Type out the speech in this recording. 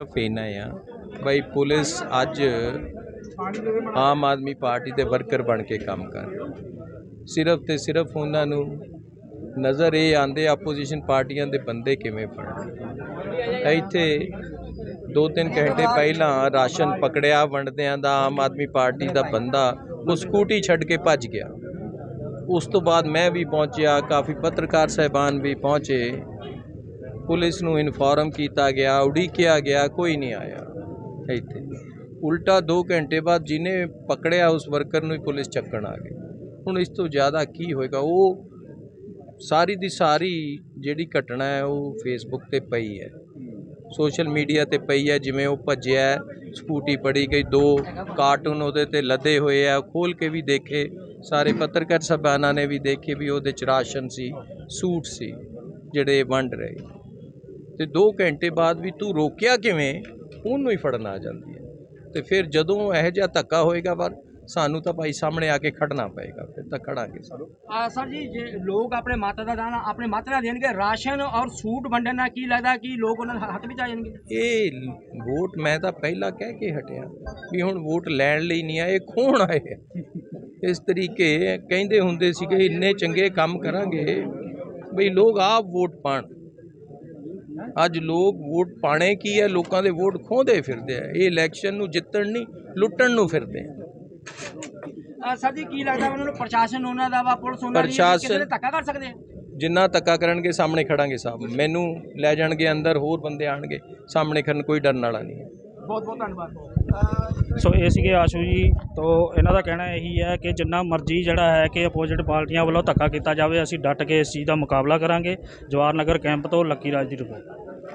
ਪੀਨਾ ਆ। ਬਈ ਪੁਲਿਸ ਅੱਜ ਆਮ ਆਦਮੀ ਪਾਰਟੀ ਦੇ ਵਰਕਰ ਬਣ ਕੇ ਕੰਮ ਕਰ ਸਿਰਫ ਤੇ ਸਿਰਫ ਉਹਨਾਂ ਨੂੰ ਨਜ਼ਰ ਇਹ ਆਂਦੇ ਆਪੋਜੀਸ਼ਨ ਪਾਰਟੀਆਂ ਦੇ ਬੰਦੇ ਕਿਵੇਂ ਫੜਨ ਇੱਥੇ ਦੋ ਤਿੰਨ ਘੰਟੇ ਪਹਿਲਾਂ ਰਾਸ਼ਨ ਪਕੜਿਆ ਵੰਡਦਿਆਂ ਦਾ ਆਮ ਆਦਮੀ ਪਾਰਟੀ ਦਾ ਬੰਦਾ ਉਹ ਸਕੂਟੀ ਛੱਡ ਕੇ ਭੱਜ ਗਿਆ। ਉਸ ਤੋਂ ਬਾਅਦ ਮੈਂ ਵੀ ਪਹੁੰਚਿਆ, ਕਾਫੀ ਪੱਤਰਕਾਰ ਸਹਿਬਾਨ ਵੀ ਪਹੁੰਚੇ। ਪੁਲਿਸ ਨੂੰ ਇਨਫੋਰਮ ਕੀਤਾ ਗਿਆ, ਉਡੀਕਿਆ ਗਿਆ, ਕੋਈ ਨਹੀਂ ਆਇਆ ਇੱਥੇ। ਉਲਟਾ 2 ਘੰਟੇ ਬਾਅਦ ਜਿਹਨੇ ਪਕੜਿਆ ਉਸ ਵਰਕਰ ਨੂੰ ਹੀ ਪੁਲਿਸ ਚੱਕਣ ਆ ਗਈ। ਹੁਣ ਇਸ ਤੋਂ ਜ਼ਿਆਦਾ ਕੀ ਹੋਏਗਾ? ਉਹ ਸਾਰੀ ਦੀ ਸਾਰੀ ਜਿਹੜੀ ਘਟਨਾ ਹੈ, ਉਹ ਫੇਸਬੁੱਕ ਤੇ ਪਈ ਹੈ। ਸੋਸ਼ਲ ਮੀਡੀਆ ਤੇ ਪਈ ਹੈ, ਜਿਵੇਂ ਉਹ ਭੱਜਿਆ, ਸਕੂਟੀ ਪੜੀ ਗਈ, ਦੋ ਕਾਰਟੂਨ ਉਹਦੇ ਤੇ ਲੱਦੇ ਹੋਏ ਆ ਖੋਲ ਕੇ ਵੀ ਦੇਖੇ, ਸਾਰੇ ਪੱਤਰਕਾਰ ਸਭਾਨਾਂ ਨੇ ਵੀ ਦੇਖੇ ਵੀ ਉਹਦੇ ਚ ਰਾਸ਼ਨ ਸੀ, ਸੂਟ ਸੀ, ਜਿਹੜੇ ਵੰਡ ਰਹੇ। ਤੇ 2 ਘੰਟੇ ਬਾਅਦ ਵੀ ਤੂੰ ਰੋਕਿਆ ਕਿਵੇਂ? ਉਹਨੂੰ ਹੀ ਫੜਨ ਆ ਜਾਂਦੀ ਹੈ। ਤੇ ਫਿਰ ਜਦੋਂ ਇਹੋ ਜਿਹਾ ਧੱਕਾ ਹੋਏਗਾ ਪਰ ਸਾਨੂੰ ਤਾਂ ਭਾਈ ਸਾਹਮਣੇ ਆ ਕੇ ਖੜਨਾ ਪਏਗਾ। ਫਿਰ ਤਾਂ ਖੜਾਂਗੇ ਆ ਸਰ ਜੀ ਜੇ ਲੋਕ ਆਪਣੇ ਮਤ ਦਾ ਦਾਨ ਆਪਣੇ ਮਤ ਨਾਲ ਦੇਣਗੇ ਰਾਸ਼ਨ ਔਰ ਸੂਟ ਵੰਡਣ ਨਾਲ ਕੀ ਲੱਗਦਾ ਕਿ ਲੋਕ ਉਹਨਾਂ ਦੇ ਹੱਥ ਵਿੱਚ ਆ ਜਾਣਗੇ? ਇਹ ਵੋਟ ਮੈਂ ਤਾਂ ਪਹਿਲਾਂ ਕਹਿ ਕੇ ਹਟਿਆ ਵੀ ਹੁਣ ਵੋਟ ਲੈਣ ਲਈ ਨਹੀਂ ਆਏ ਖੋਣ ਆਏ। ਇਸ ਤਰੀਕੇ ਕਹਿੰਦੇ ਹੁੰਦੇ ਸੀਗੇ ਇੰਨੇ ਚੰਗੇ ਕੰਮ ਕਰਾਂਗੇ ਬਈ ਲੋਕ ਆਪ ਵੋਟ ਪਾਣ। ਅੱਜ ਲੋਕ ਵੋਟ ਪਾਣੇ ਕੀ ਹੈ? ਲੋਕਾਂ ਦੇ ਵੋਟ ਖੋਹਦੇ ਫਿਰਦੇ ਆ। ਇਹ ਇਲੈਕਸ਼ਨ ਨੂੰ ਜਿੱਤਣ ਨਹੀਂ ਲੁੱਟਣ ਨੂੰ ਫਿਰਦੇ ਆ। ਸਰ ਜੀ ਕੀ ਲੱਗਦਾ ਉਹਨਾਂ ਨੂੰ ਪ੍ਰਸ਼ਾਸਨ ਉਹਨਾਂ ਦਾ ਵਾ ਪੁਲਿਸ ਉਹਨਾਂ ਦੀ ਕਿਸੇ ਦੇ ਧੱਕਾ ਕਰ ਸਕਦੇ ਆ? ਜਿੰਨਾ ਧੱਕਾ ਕਰਨਗੇ ਸਾਹਮਣੇ ਖੜਾਂਗੇ ਸਾਹਿਬ ਮੈਨੂੰ ਲੈ ਜਾਣਗੇ ਅੰਦਰ ਹੋਰ ਬੰਦੇ ਆਣਗੇ। ਸਾਹਮਣੇ ਖੜਨ ਕੋਈ ਡਰਨ ਵਾਲਾ ਨਹੀਂ ਬਹੁਤ ਬਹੁਤ ਧੰਨਵਾਦ। ਸੋ ਇਹ ਸੀਗੇ ਆਸ਼ੂ ਜੀ। ਤੋਂ ਇਹਨਾਂ ਦਾ ਕਹਿਣਾ ਇਹੀ ਹੈ ਕਿ ਜਿੰਨਾ ਮਰਜ਼ੀ ਜਿਹੜਾ ਹੈ ਕਿ ਅਪੋਜ਼ਿਟ ਪਾਰਟੀਆਂ ਵੱਲੋਂ ਧੱਕਾ ਕੀਤਾ ਜਾਵੇ, ਅਸੀਂ ਡਟ ਕੇ ਇਸ ਚੀਜ਼ ਦਾ ਮੁਕਾਬਲਾ ਕਰਾਂਗੇ। ਜਵਾਹਰ ਨਗਰ ਕੈਂਪ ਤੋਂ ਲੱਕੀ ਰਾਜ ਦੀ ਰਿਪੋਰਟ।